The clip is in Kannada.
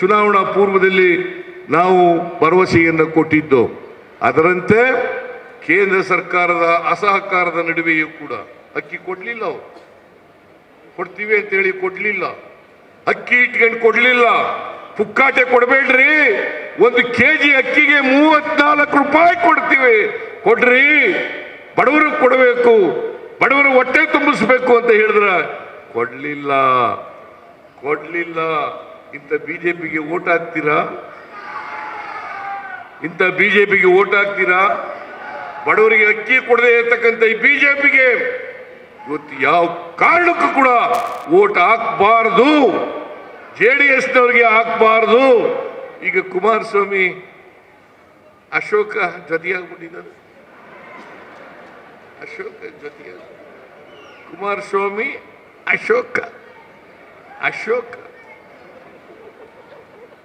ಚುನಾವಣಾ ಪೂರ್ವದಲ್ಲಿ ನಾವು ಭರವಸೆಯನ್ನು ಕೊಟ್ಟಿದ್ದು. ಅದರಂತೆ ಕೇಂದ್ರ ಸರ್ಕಾರದ ಅಸಹಕಾರದ ನಡುವೆಯೂ ಕೂಡ ಅಕ್ಕಿ ಕೊಡಲಿಲ್ಲ ಅವರು. ಕೊಡ್ತೀವಿ ಅಂತ ಹೇಳಿ ಕೊಡ್ಲಿಲ್ಲ. ಅಕ್ಕಿ ಇಟ್ಕೊಂಡು ಕೊಡಲಿಲ್ಲ. ಪುಕ್ಕಾಟೆ ಕೊಡಬೇಡ್ರಿ. ಒಂದು ಕೆ ಜಿ ಅಕ್ಕಿಗೆ ಮೂವತ್ನಾಲ್ಕು ರೂಪಾಯಿ ಕೊಡ್ತೀವಿ. ಕೊಡ್ರಿ. ಬಡವರಿಗೆ ಕೊಡಬೇಕು. ಬಡವರು ಹೊಟ್ಟೆ ತುಂಬಿಸ್ಬೇಕು ಅಂತ ಹೇಳಿದ್ರ ಕೊಡಲಿಲ್ಲ. ಕೊಡ್ಲಿಲ್ಲ. ಇಂಥ ಬಿಜೆಪಿಗೆ ಓಟ್ ಹಾಕ್ತೀರಾ? ಇಂಥ ಬಿಜೆಪಿಗೆ ಓಟ್ ಹಾಕ್ತೀರಾ? ಬಡವರಿಗೆ ಅಕ್ಕಿ ಕೊಡದೆ ಇರತಕ್ಕಂಥ ಈ ಬಿಜೆಪಿಗೆ ಇವತ್ತು ಯಾವ ಕಾರಣಕ್ಕೂ ಕೂಡ ಓಟ್ ಹಾಕಬಾರದು. ಜೆ ಡಿ ಎಸ್ನವ್ರಿಗೆ ಹಾಕಬಾರದು. ಈಗ ಕುಮಾರಸ್ವಾಮಿ, ಅಶೋಕ ಜೊತೆಯಾಗ್ಬಿಟ್ಟಿದ್ದಾರೆ. ಅಶೋಕ ಜೊತೆಯಾಗ ಕುಮಾರಸ್ವಾಮಿ, ಅಶೋಕ ಅಶೋಕ.